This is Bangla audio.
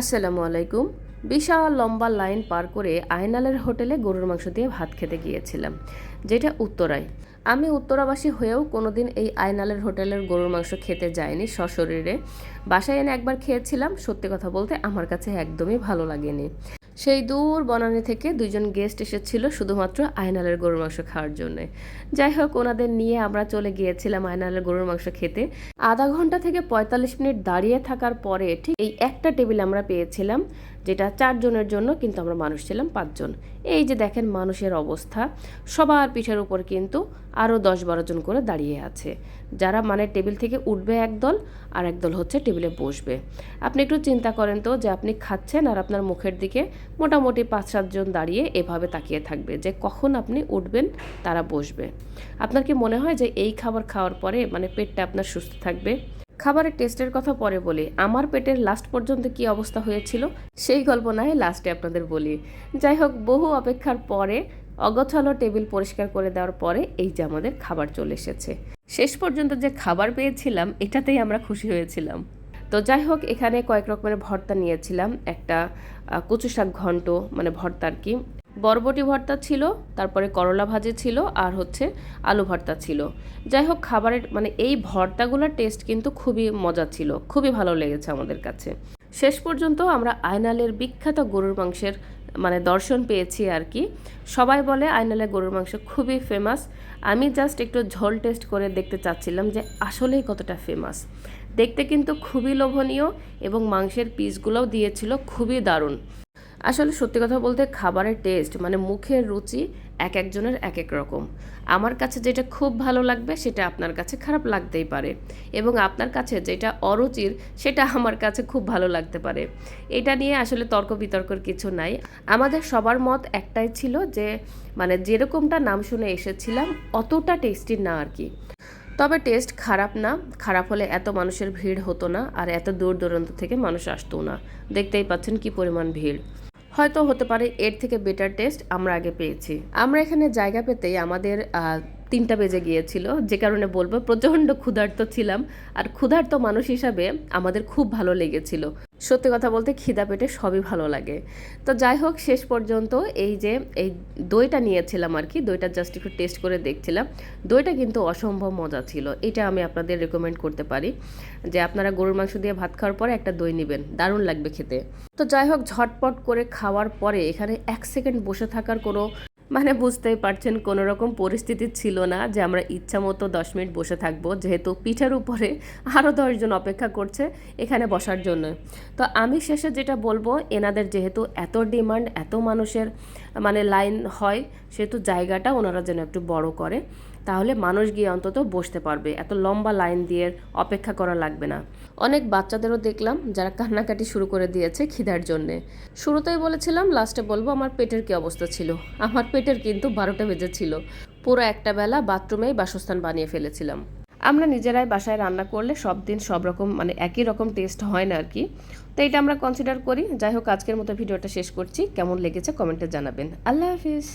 আসসালামু আলাইকুম। বিশাল লম্বা লাইন পার করে আয়নালের হোটেলে গরুর মাংস দিয়ে ভাত খেতে গিয়েছিলাম, যেটা উত্তরায়। আমি উত্তরাবাসী হয়েও কোনোদিন এই আয়নালের হোটেলের গরুর মাংস খেতে যায়নি সশরীরে। বাসায় এনে একবার খেয়েছিলাম, সত্যি কথা বলতে আমার কাছে একদমই ভালো লাগেনি। সেই দূর বনানি থেকে দুইজন গেস্ট এসেছিল শুধুমাত্র আয়নালের গরুর মাংস খাওয়ার জন্য। যাই হোক, ওনাদের নিয়ে আমরা চলে গিয়েছিলাম আয়নালের গরুর মাংস খেতে। আধা ঘণ্টা থেকে পঁয়তাল্লিশ মিনিট দাঁড়িয়ে থাকার পরে ঠিক এই একটা টেবিল আমরা পেয়েছিলাম। যেটা চারজনের জন্য কিন্তু আমরা মানুষ ছিলাম পাঁচজন। এই যে দেখেন মানুষের অবস্থা, সবার পিঠের উপর কিন্তু আরও দশ বারো জন করে দাঁড়িয়ে আছে। যারা মানে টেবিল থেকে উঠবে একদল আর একদল হচ্ছে টেবিলে বসবে। আপনি একটু চিন্তা করেন তো যে আপনি খাচ্ছেন আর আপনার মুখের দিকে মোটামুটি পাঁচ সাতজন দাঁড়িয়ে এভাবে তাকিয়ে থাকবে যে কখন আপনি উঠবেন তারা বসবে। আপনার কি মনে হয় যে এই খাবার খাওয়ার পরে মানে পেটটা আপনার সুস্থ থাকবে? খাবারের টেস্টের কথা পরে বলি। আমার পেটের লাস্ট পর্যন্ত কি অবস্থা হয়েছিল, সেই গল্প নয় লাস্টে আপনাদের বলি। যাই হোক, বহু অপেক্ষার পরে, অগছালো টেবিল পরিষ্কার করে দেওয়ার পরে, এই যে আমাদের খাবার চলে এসেছে। শেষ পর্যন্ত যে খাবার পেয়েছিলাম, এটাতেই আমরা খুশি হয়েছিলাম। তো যাই হোক, এখানে কয়েক রকমের ভর্তা নিয়েছিলাম। একটা কচু শাক ঘন্ট মানে ভর্তা আর কি। বরবটি ভর্তা ছিল, তারপরে করলা ভাজি ছিল আর হচ্ছে আলু ভর্তা ছিল। যাই হোক, খাবারের মানে এই ভর্তাগুলোর টেস্ট কিন্তু খুবই মজা ছিল, খুবই ভালো লেগেছে আমাদের কাছে। শেষ পর্যন্ত আমরা আয়নালের বিখ্যাত গরুর মাংসের মানে দর্শন পেয়েছি আর কি। সবাই বলে আয়নালের গরুর মাংস খুবই ফেমাস আমি জাস্ট একটু ঝোল টেস্ট করে দেখতে চাচ্ছিলাম যে আসলেই কতটা ফেমাস দেখতে কিন্তু খুবই লোভনীয় এবং মাংসের পিসগুলোও দিয়েছিল খুবই দারুণ। আসলে সত্যি কথা বলতে খাবারের টেস্ট মানে মুখের রুচি এক একজনের এক এক রকম। আমার কাছে যেটা খুব ভালো লাগবে, সেটা আপনার কাছে খারাপ লাগতেই পারে এবং আপনার কাছে যেটা অরুচির, সেটা আমার কাছে খুব ভালো লাগতে পারে। এটা নিয়ে আসলে তর্ক বিতর্কর কিছু নাই। আমাদের সবার মত একটাই ছিল যে মানে যেরকমটা নাম শুনে এসেছিলাম, অতটা টেস্টি না আর কি। তবে টেস্ট খারাপ না, খারাপ হলে এত মানুষের ভিড় হতো না, আর এত দূর দূরান্ত থেকে মানুষ আসতো না। দেখতেই পাচ্ছেন কি পরিমাণ ভিড়। হয়তো হতে পারে এর থেকে বেটার টেস্ট আমরা আগে পেয়েছি। আমরা এখানে জায়গা পেতেই আমাদের তিনটা বেজে গিয়েছিল। যে কারণে বলব, প্রচণ্ড ক্ষুধার্ত ছিলাম। আর ক্ষুধার্ত মানুষ হিসাবে আমাদের খুব ভালো লেগেছিল। সত্যি কথা বলতে খিদা পেটে সবই ভালো লাগে। তো যাই হোক, শেষ পর্যন্ত এই যে, এই দইটা নিয়েছিলাম আর কি, দইটা জাস্ট একটু টেস্ট করে দেখছিলাম। দইটা কিন্তু অসম্ভব মজা ছিল। এটা আমি আপনাদের রেকমেন্ড করতে পারি যে আপনারা গরুর মাংস দিয়ে ভাত খাওয়ার পরে একটা দই নেবেন। দারুণ লাগবে খেতে। তো যাই হোক, ঝটপট করে খাওয়ার পরে এখানে এক সেকেন্ড বসে থাকার কোনো মানে বুঝতেই পারছেন কোনো রকম পরিস্থিতি ছিল না যে আমরা ইচ্ছা মতো দশ মিনিট বসে থাকব, যেহেতু পিঠের উপরে আরও দশজন অপেক্ষা করছে এখানে বসার জন্য। তো আমি শেষে যেটা বলব, এনাদের যেহেতু এত ডিমান্ড, এত মানুষের মানে লাইন হয়, সেহেতু জায়গাটা ওনারা যেন একটু বড় করে। তাহলে মানুষ গিয়ে অন্তত বসতে পারবে। এত লম্বা লাইন দিয়ে অপেক্ষা করা লাগবে না। অনেক বাচ্চাদেরও দেখলাম যারা কান্নাকাটি শুরু করে দিয়েছে খিদার জন্যে। শুরুতেই বলেছিলাম, লাস্টে বলব আমার পেটের কি অবস্থা ছিল? আমার পেটের কিন্তু বারোটা বেজেছিল পুরো একটা বেলা বাথরুমেই বাসস্থান বানিয়ে ফেলেছিলাম। আমরা নিজেরাই বাসায় রান্না করলে সব দিন সব রকম মানে একই রকম টেস্ট হয় না আর কি। তো এটা আমরা কনসিডার করি। যাই হোক, আজকের মতো ভিডিওটা শেষ করছি। কেমন লেগেছে কমেন্টে জানাবেন। আল্লাহ হাফিজ।